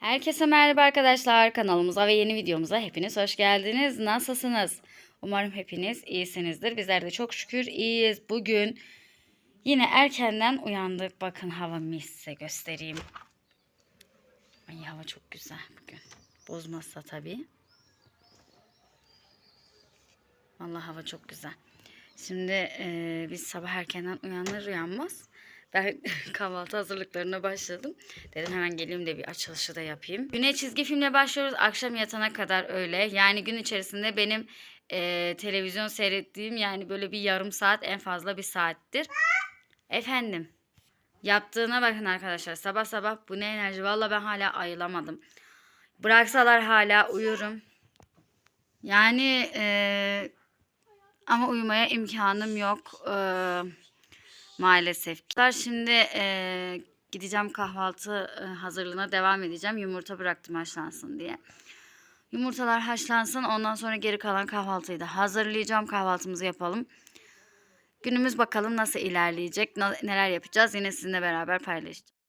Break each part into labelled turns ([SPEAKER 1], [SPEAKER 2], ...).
[SPEAKER 1] Herkese merhaba arkadaşlar. Kanalımıza ve yeni videomuza hepiniz hoş geldiniz. Nasılsınız? Umarım hepiniz iyisinizdir. Bizler de çok şükür iyiyiz. Bugün yine erkenden uyandık. Bakın hava mis size göstereyim. Ay hava çok güzel bugün. Bozmazsa tabii. Vallahi hava çok güzel. Şimdi e, biz sabah erkenden uyanır uyanmaz ben kahvaltı hazırlıklarına başladım. Dedim hemen geleyim de bir açılışı da yapayım. Güne çizgi filmle başlıyoruz. Akşam yatana kadar öyle. Yani gün içerisinde benim e, televizyon seyrettiğim yani böyle bir yarım saat en fazla bir saattir. Efendim. Yaptığına bakın arkadaşlar. Sabah sabah bu ne enerji. Valla ben hala ayılamadım. Bıraksalar hala uyurum. Yani e, ama uyumaya imkanım yok. Eee maalesef. Şimdi e, gideceğim kahvaltı hazırlığına devam edeceğim. Yumurta bıraktım haşlansın diye. Yumurtalar haşlansın. Ondan sonra geri kalan kahvaltıyı da hazırlayacağım. Kahvaltımızı yapalım. Günümüz bakalım nasıl ilerleyecek, neler yapacağız. Yine sizinle beraber paylaşacağım.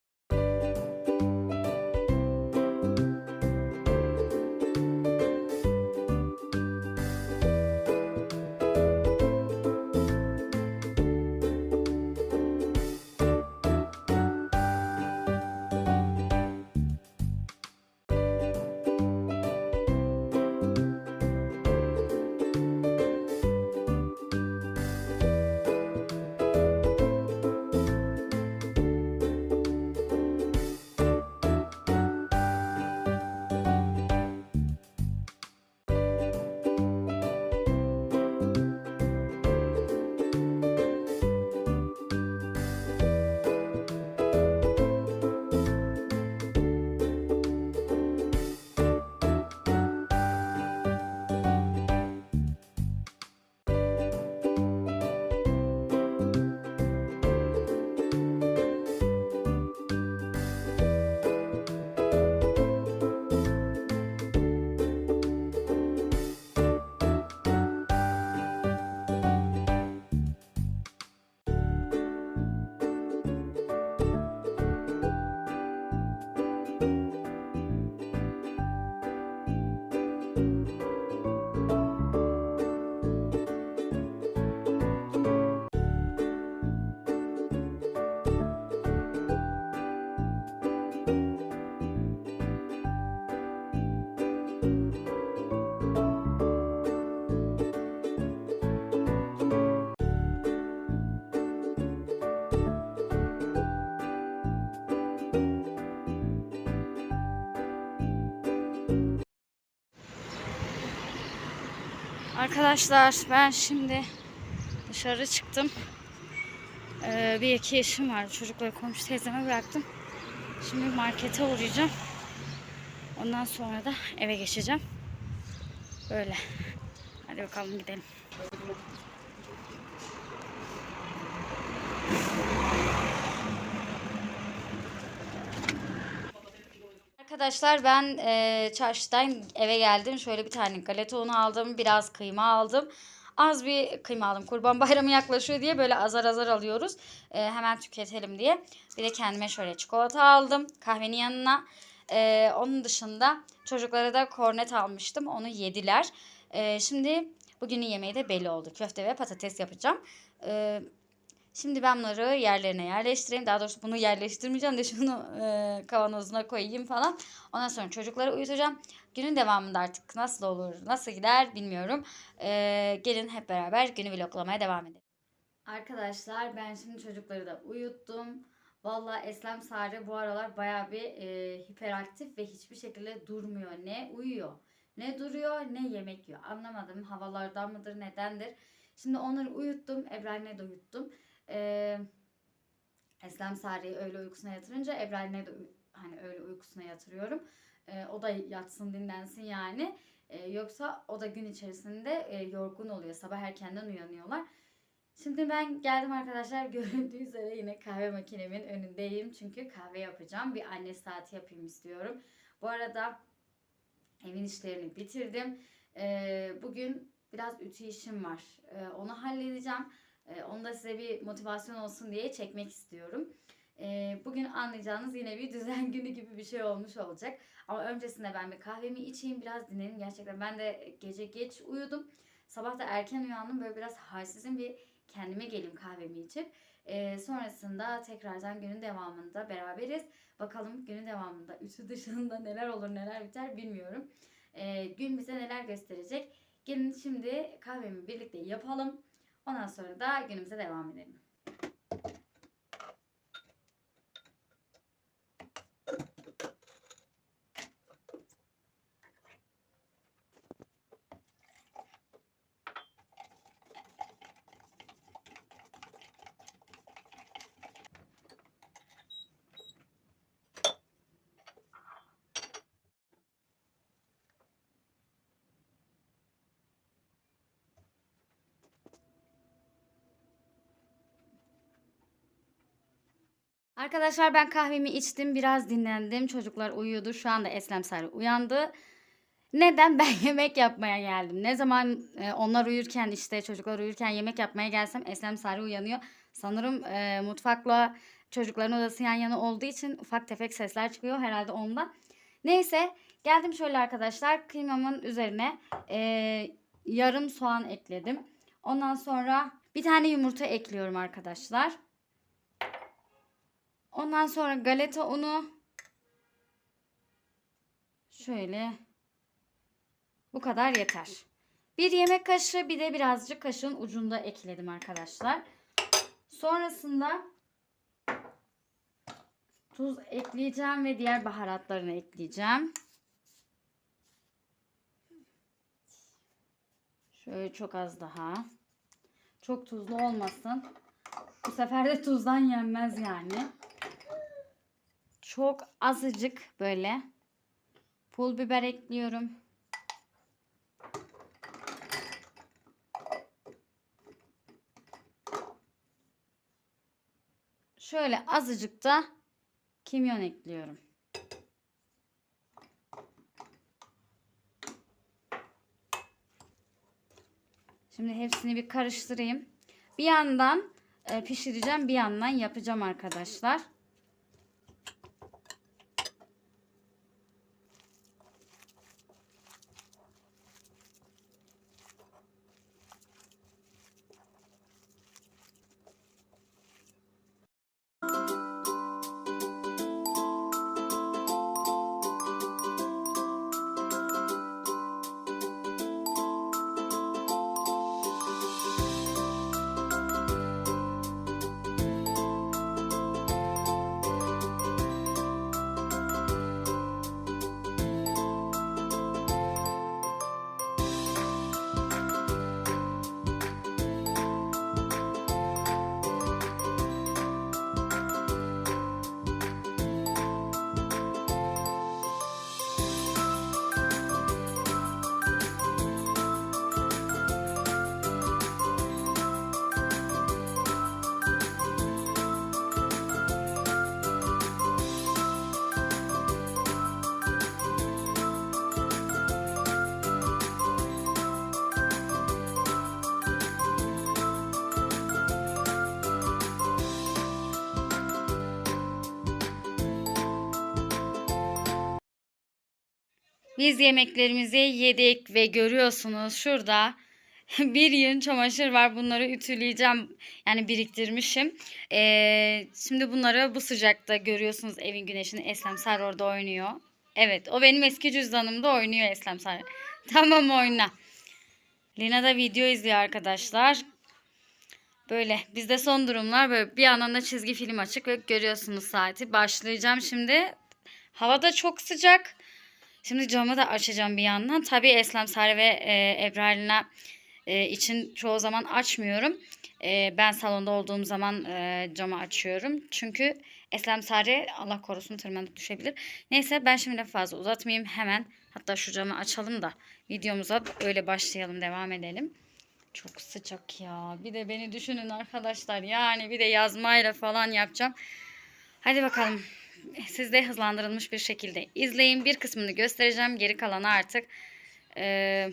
[SPEAKER 1] Arkadaşlar ben şimdi dışarı çıktım. Ee, bir iki işim vardı. Çocukları komşu teyzeme bıraktım. Şimdi markete uğrayacağım. Ondan sonra da eve geçeceğim. Böyle. Hadi bakalım gidelim. Arkadaşlar ben e, çarşıdan eve geldim. Şöyle bir tane galeta unu aldım. Biraz kıyma aldım. Az bir kıyma aldım. Kurban bayramı yaklaşıyor diye böyle azar azar alıyoruz. E, hemen tüketelim diye. Bir de kendime şöyle çikolata aldım. Kahvenin yanına. E, onun dışında çocuklara da kornet almıştım. Onu yediler. E, şimdi bugünün yemeği de belli oldu. Köfte ve patates yapacağım. E, Şimdi ben bunları yerlerine yerleştireyim. Daha doğrusu bunu yerleştirmeyeceğim de şunu e, kavanozuna koyayım falan. Ondan sonra çocukları uyutacağım. Günün devamında artık nasıl olur, nasıl gider bilmiyorum. E, gelin hep beraber günü vloglamaya devam edelim. Arkadaşlar ben şimdi çocukları da uyuttum. Valla Eslem Sare bu aralar baya bir e, hiperaktif ve hiçbir şekilde durmuyor. Ne uyuyor, ne duruyor, ne yemek yiyor. Anlamadım havalardan mıdır, nedendir. Şimdi onları uyuttum. Ebren'le de uyuttum. Ee, Eslem Sare'yi öğle uykusuna yatırınca Ebren'le de hani öğle uykusuna yatırıyorum. Ee, o da yatsın dinlensin yani. Ee, yoksa o da gün içerisinde e, yorgun oluyor. Sabah erkenden uyanıyorlar. Şimdi ben geldim arkadaşlar. Görüldüğü üzere yine kahve makinemin önündeyim. Çünkü kahve yapacağım. Bir anne saati yapayım istiyorum. Bu arada evin işlerini bitirdim. Ee, bugün biraz ütü işim var. Ee, onu halledeceğim. Ee, onu da size bir motivasyon olsun diye çekmek istiyorum. Ee, bugün anlayacağınız yine bir düzen günü gibi bir şey olmuş olacak. Ama öncesinde ben bir kahvemi içeyim biraz dinleneyim. Gerçekten ben de gece geç uyudum. Sabah da erken uyandım. Böyle biraz halsizim bir kendime geleyim kahvemi içip. Ee, sonrasında tekrardan günün devamında beraberiz. Bakalım günün devamında ütü dışında neler olur neler biter bilmiyorum. Ee, gün bize neler gösterecek. Gelin şimdi kahvemi birlikte yapalım. Ondan sonra da günümüze devam edelim. Arkadaşlar ben kahvemi içtim. Biraz dinlendim. Çocuklar uyuyordu. Şu anda Eslem Sarı uyandı. Neden? Ben yemek yapmaya geldim. Ne zaman e, onlar uyurken işte çocuklar uyurken yemek yapmaya gelsem Eslem Sarı uyanıyor. Sanırım e, mutfakla çocukların odası yan yana olduğu için ufak tefek sesler çıkıyor herhalde ondan. Neyse geldim şöyle arkadaşlar kıymamın üzerine e, yarım soğan ekledim. Ondan sonra bir tane yumurta ekliyorum arkadaşlar. Ondan sonra galeta unu şöyle bu kadar yeter. Bir yemek kaşığı bir de birazcık kaşığın ucunda ekledim arkadaşlar. Sonrasında tuz ekleyeceğim ve diğer baharatlarını ekleyeceğim. Şöyle çok az daha. Çok tuzlu olmasın. Bu sefer de tuzdan yenmez yani. Çok azıcık böyle pul biber ekliyorum. Şöyle azıcık da kimyon ekliyorum. Şimdi hepsini bir karıştırayım. Bir yandan e, pişireceğim, bir yandan yapacağım arkadaşlar. Biz yemeklerimizi yedik ve görüyorsunuz şurada bir yığın çamaşır var. Bunları ütüleyeceğim. Yani biriktirmişim. Ee, şimdi bunları bu sıcakta görüyorsunuz evin güneşini. Eslem Sar orada oynuyor. Evet o benim eski cüzdanımda oynuyor Eslem Sar. Tamam oyna. Lina da video izliyor arkadaşlar. Böyle bizde son durumlar böyle bir yandan da çizgi film açık ve görüyorsunuz saati. Başlayacağım şimdi. Hava da çok sıcak. Şimdi camı da açacağım bir yandan. Tabii Eslem Sare ve e, Ebrar'la e, için çoğu zaman açmıyorum. E, ben salonda olduğum zaman e, camı açıyorum. Çünkü Eslem Sare Allah korusun tırmanıp düşebilir. Neyse ben şimdi fazla uzatmayayım. Hemen hatta şu camı açalım da videomuza öyle başlayalım devam edelim. Çok sıcak ya. Bir de beni düşünün arkadaşlar. Yani bir de yazmayla falan yapacağım. Hadi bakalım siz de hızlandırılmış bir şekilde izleyin. Bir kısmını göstereceğim. Geri kalanı artık e,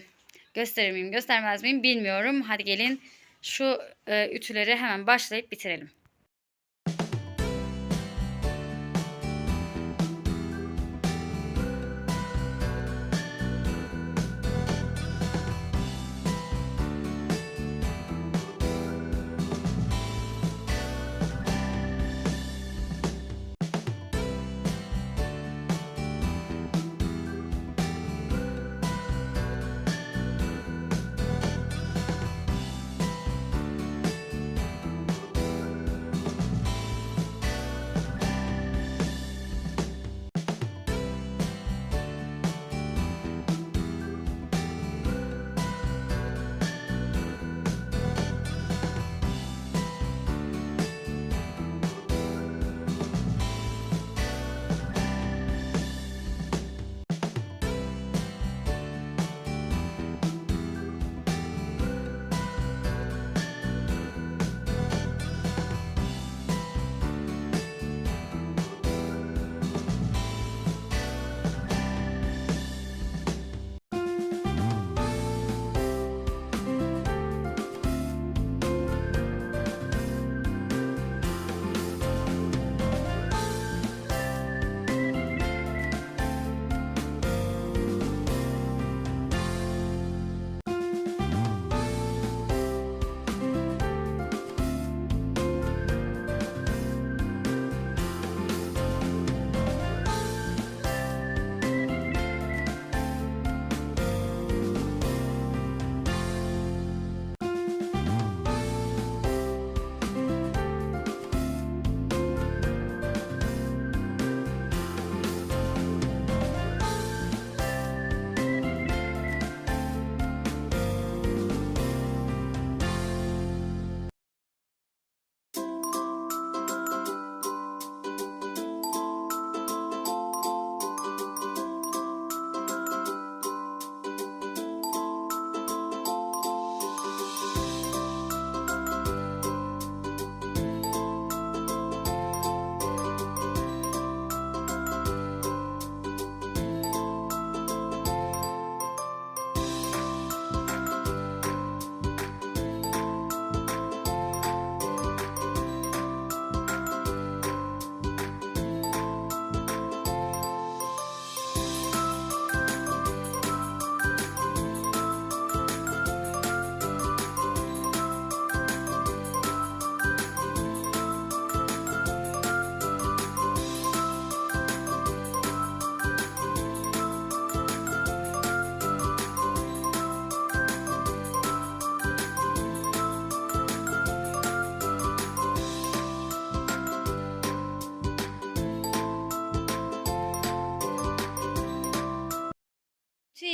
[SPEAKER 1] gösterir miyim göstermez miyim bilmiyorum. Hadi gelin şu e, ütüleri hemen başlayıp bitirelim.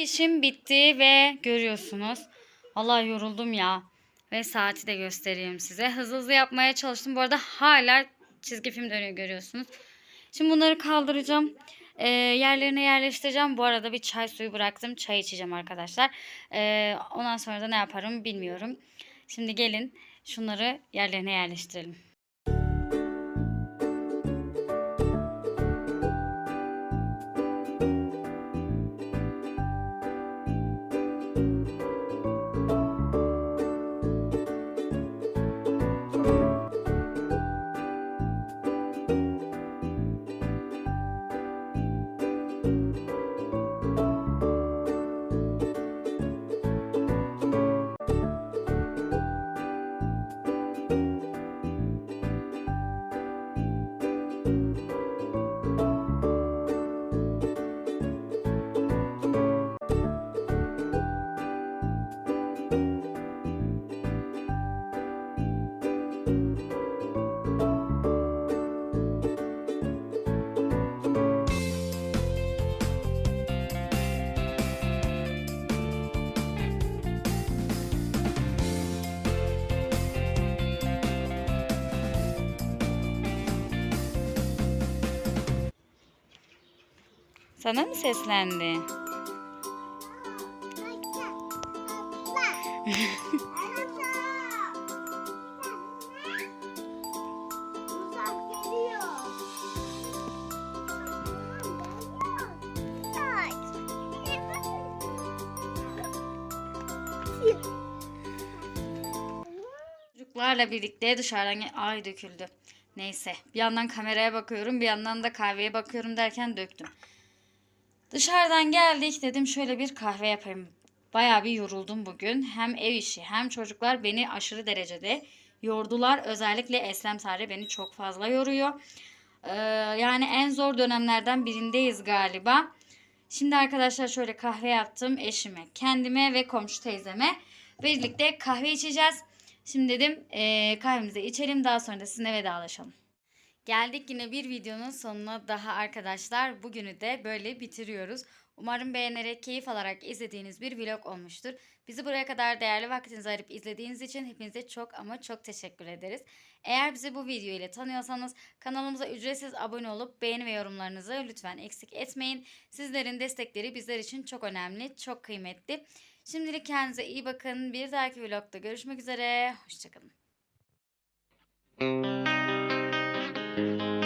[SPEAKER 1] İşim bitti ve görüyorsunuz. Allah yoruldum ya. Ve saati de göstereyim size. Hızlı hızlı yapmaya çalıştım. Bu arada hala çizgi film dönüyor görüyorsunuz. Şimdi bunları kaldıracağım. Ee, yerlerine yerleştireceğim. Bu arada bir çay suyu bıraktım. Çay içeceğim arkadaşlar. Ee, ondan sonra da ne yaparım bilmiyorum. Şimdi gelin şunları yerlerine yerleştirelim. Sana mı seslendi? Çocuklarla birlikte dışarıdan ay döküldü. Neyse bir yandan kameraya bakıyorum bir yandan da kahveye bakıyorum derken döktüm. Dışarıdan geldik dedim şöyle bir kahve yapayım. Bayağı bir yoruldum bugün. Hem ev işi hem çocuklar beni aşırı derecede yordular. Özellikle Eslem Sare beni çok fazla yoruyor. Ee, yani en zor dönemlerden birindeyiz galiba. Şimdi arkadaşlar şöyle kahve yaptım eşime, kendime ve komşu teyzeme. Birlikte kahve içeceğiz. Şimdi dedim eee kahvemizi içelim daha sonra da sizinle vedalaşalım. Geldik yine bir videonun sonuna daha arkadaşlar. Bugünü de böyle bitiriyoruz. Umarım beğenerek, keyif alarak izlediğiniz bir vlog olmuştur. Bizi buraya kadar değerli vaktinizi ayırıp izlediğiniz için hepinize çok ama çok teşekkür ederiz. Eğer bizi bu video ile tanıyorsanız kanalımıza ücretsiz abone olup beğeni ve yorumlarınızı lütfen eksik etmeyin. Sizlerin destekleri bizler için çok önemli, çok kıymetli. Şimdilik kendinize iyi bakın. Bir dahaki vlogda görüşmek üzere. Hoşçakalın. Música